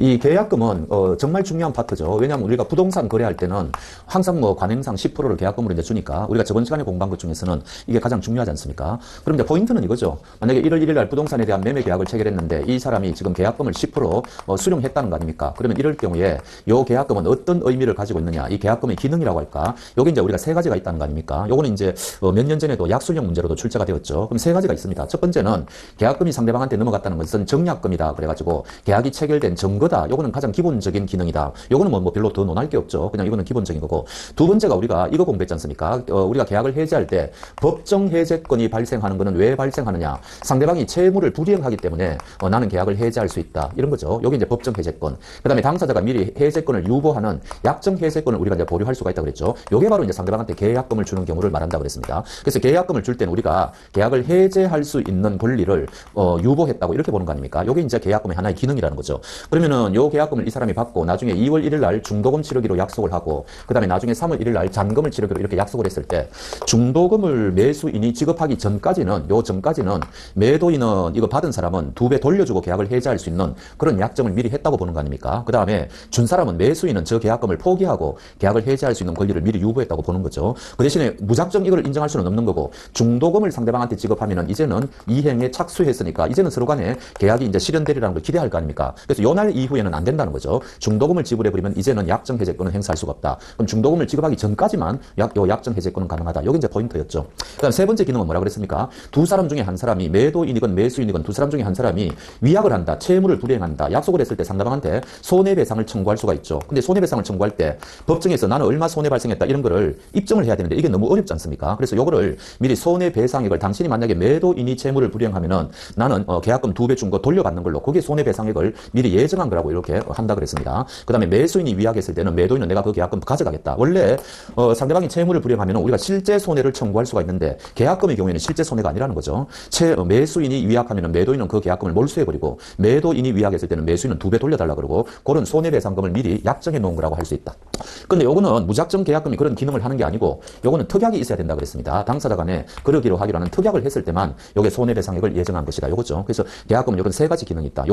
이 계약금은 어, 정말 중요한 파트죠. 왜냐하면 우리가 부동산 거래할 때는 항상 뭐 관행상 10%를 계약금으로 이제 주니까 우리가 저번 시간에 공부한 것 중에서는 이게 가장 중요하지 않습니까? 그럼 이제 포인트는 이거죠. 만약에 1월 1일 날 부동산에 대한 매매 계약을 체결했는데 이 사람이 지금 계약금을 10% 어, 수령했다는 거 아닙니까? 그러면 이럴 경우에 이 계약금은 어떤 의미를 가지고 있느냐? 이 계약금의 기능이라고 할까? 요게 이제 우리가 세 가지가 있다는 거 아닙니까? 요거는 이제 어, 몇년 전에도 약술형 문제로도 출제가 되었죠. 그럼 세 가지가 있습니다. 첫 번째는 계약금이 상대방한테 넘어갔다는 것은 정약금이다. 그래가지고 계약이 체결된 증거 다. 요거는 가장 기본적인 기능이다. 요거는 뭐, 뭐 별로 더 논할 게 없죠. 그냥 이거는 기본적인 거고. 두 번째가 우리가 이거 공부했지 않습니까? 어, 우리가 계약을 해지할 때 법정 해제권이 발생하는 것은 왜 발생하느냐? 상대방이 채무를 불이행하기 때문에 어, 나는 계약을 해지할 수 있다. 이런 거죠. 여기 이제 법정 해제권. 그다음에 당사자가 미리 해제권을 유보하는 약정 해제권을 우리가 이제 보류할 수가 있다고 그랬죠. 요게 바로 이제 상대방한테 계약금을 주는 경우를 말한다고 그랬습니다. 그래서 계약금을 줄 때는 우리가 계약을 해제할 수 있는 권리를 어, 유보했다고 이렇게 보는 거 아닙니까? 요게 이제 계약금의 하나의 기능이라는 거죠. 그러면은 요 계약금을 이 사람이 받고 나중에 2월 1일 날 중도금 치르기로 약속을 하고 그다음에 나중에 3월 1일 날 잔금을 치르기로 이렇게 약속을 했을 때 중도금을 매수인이 지급하기 전까지는 요 전까지는 매도인은 이거 받은 사람은 두 배 돌려주고 계약을 해지할 수 있는 그런 약정을 미리 했다고 보는 거 아닙니까? 그다음에 준 사람은 매수인은 저 계약금을 포기하고 계약을 해지할 수 있는 권리를 미리 유보했다고 보는 거죠. 그 대신에 무작정 이걸 인정할 수는 없는 거고 중도금을 상대방한테 지급하면은 이제는 이행에 착수했으니까 이제는 서로 간에 계약이 이제 실현되리라는 걸 기대할 거 아닙니까? 그래서 요날 이후에는 안 된다는 거죠. 중도금을 지불해 버리면 이제는 약정 해제권은 행사할 수가 없다. 그럼 중도금을 지급하기 전까지만 약, 요 약정 해제권은 가능하다. 여기 이제 포인트였죠. 그다음 세 번째 기능은 뭐라 그랬습니까? 두 사람 중에 한 사람이 매도인이건 매수인이건 두 사람 중에 한 사람이 위약을 한다. 채무를 불이행한다. 약속을 했을 때 상대방한테 손해배상을 청구할 수가 있죠. 근데 손해배상을 청구할 때 법정에서 나는 얼마 손해 발생했다 이런 거를 입증을 해야 되는데 이게 너무 어렵지 않습니까? 그래서 요거를 미리 손해배상액을 당신이 만약에 매도인이 채무를 불이행하면은 나는 어, 계약금 두 배 준 거 돌려받는 걸로 그게 손해배상액을 미리 예정한 거라고 이렇게 한다 그랬습니다. 그 다음에 매수인이 위약했을 때는 매도인은 내가 그 계약금 가져가겠다. 원래 어, 상대방이 채무를 불이행하면 우리가 실제 손해를 청구할 수가 있는데 계약금의 경우에는 실제 손해가 아니라는 거죠. 채, 어, 매수인이 위약하면 매도인은 그 계약금을 몰수해버리고 매도인이 위약했을 때는 매수인은 두 배 돌려달라 그러고 그런 손해배상금을 미리 약정해 놓은 거라고 할 수 있다. 근데 요거는 무작정 계약금이 그런 기능을 하는 게 아니고 요거는 특약이 있어야 된다 그랬습니다. 당사자 간에 그러기로 하기로 하는 특약을 했을 때만 요게 손해배상액을 예정한 것이다. 요거죠. 그래서 계약금은 요런 세 가지 기능이 있다.